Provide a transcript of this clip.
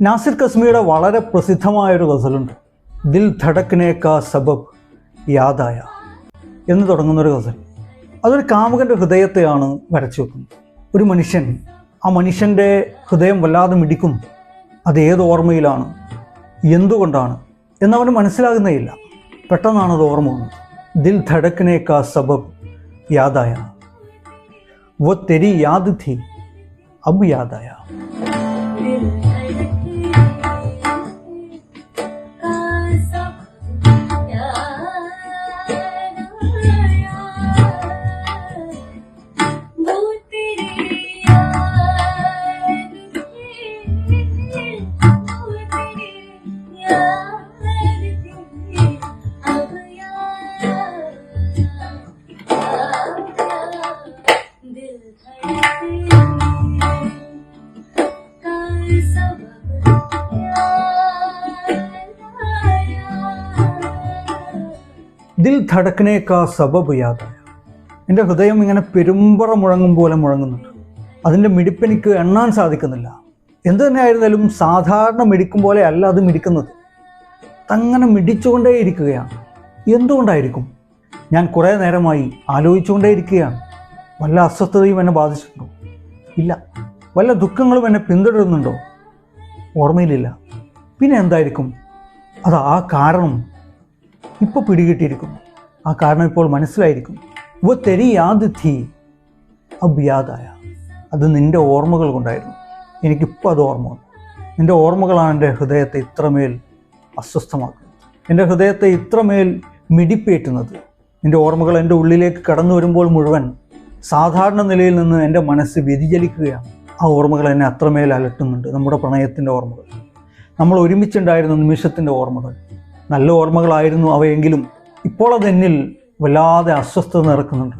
നാസിർ കസ്മിയുടെ വളരെ പ്രസിദ്ധമായൊരു ഗസലുണ്ട്. ദിൽ ധടക്കിനേക്കാ സബബ് യാദായ എന്ന് തുടങ്ങുന്നൊരു ഗസൽ. അതൊരു കാമുകന്റെ ഹൃദയത്തെയാണ് വരച്ചു വെക്കുന്നത്. ഒരു മനുഷ്യൻ ആ മനുഷ്യന്റെ ഹൃദയം വല്ലാതെ മിടിക്കും. അത് ഏത് ഓർമ്മയിലാണ്? എന്തുകൊണ്ടാണ്? എന്നവന് മനസ്സിലാകുന്നേയില്ല. പെട്ടെന്നാണ് അത് ഓർമ്മ വന്നത്. ദിൽ ധടക്കിനേക്കാ സബബ് യാദായ. വോ തെരി യാദ് തി അബ് യാദായ. ദിൽ ധടക്കനെ കാ സബബ് യാദായ എന്റെ ഹൃദയം ഇങ്ങനെ പെരുമ്പറ മുഴങ്ങും പോലെ മുഴങ്ങുന്നുണ്ട്. അതിന്റെ മിടിപ്പെനിക്ക് എണ്ണാൻ സാധിക്കുന്നില്ല. എന്തു തന്നെ ആയിരുന്നാലും സാധാരണ മിടിക്കും പോലെ അല്ല അത് മിടിക്കുന്നത്. അങ്ങനെ മിടിച്ചുകൊണ്ടേ ഇരിക്കുകയാണ്. എന്തുകൊണ്ടായിരിക്കും? ഞാൻ കുറേ നേരമായി ആലോചിച്ചുകൊണ്ടേ ഇരിക്കുകയാണ്. വല്ല അസ്വസ്ഥതയും എന്നെ ബാധിച്ചിട്ടുണ്ടോ? ഇല്ല. വല്ല ദുഃഖങ്ങളും എന്നെ പിന്തുടരുന്നുണ്ടോ? ഓർമ്മയിലില്ല. പിന്നെ എന്തായിരിക്കും? അത് ആ കാരണം. ഇപ്പോൾ പിടികിട്ടിയിരിക്കുന്നു ആ കാരണം ഇപ്പോൾ മനസ്സിലായിരിക്കും. വ തെരി യാദ് ഥി അബ് യാദായ അത് നിന്റെ ഓർമ്മകൾ കൊണ്ടായിരുന്നു. എനിക്കിപ്പോൾ അത് ഓർമ്മ വന്നു. നിന്റെ ഓർമ്മകളാണ് എന്റെ ഹൃദയത്തെ ഇത്രമേൽ അസ്വസ്ഥമാക്കുന്നത്. എന്റെ ഹൃദയത്തെ ഇത്രമേൽ മിടിപ്പേറ്റുന്നത്. നിന്റെ ഓർമ്മകൾ എന്റെ ഉള്ളിലേക്ക് കടന്നു വരുമ്പോൾ മുഴുവൻ സാധാരണ നിലയിൽ നിന്ന് എന്റെ മനസ്സ് വ്യതിചലിക്കുകയാണ്. ആ ഓർമ്മകൾ എന്നെ അത്രമേൽ അലട്ടുന്നുണ്ട്. നമ്മുടെ പ്രണയത്തിന്റെ ഓർമ്മകൾ. നമ്മൾ ഒരുമിച്ചുണ്ടായിരുന്ന നിമിഷത്തിന്റെ ഓർമ്മകൾ. നല്ല ഓർമ്മകളായിരുന്നു അവയെങ്കിലും ഇപ്പോൾ അതെന്നിൽ വല്ലാതെ അസ്വസ്ഥത നിറക്കുന്നുണ്ട്.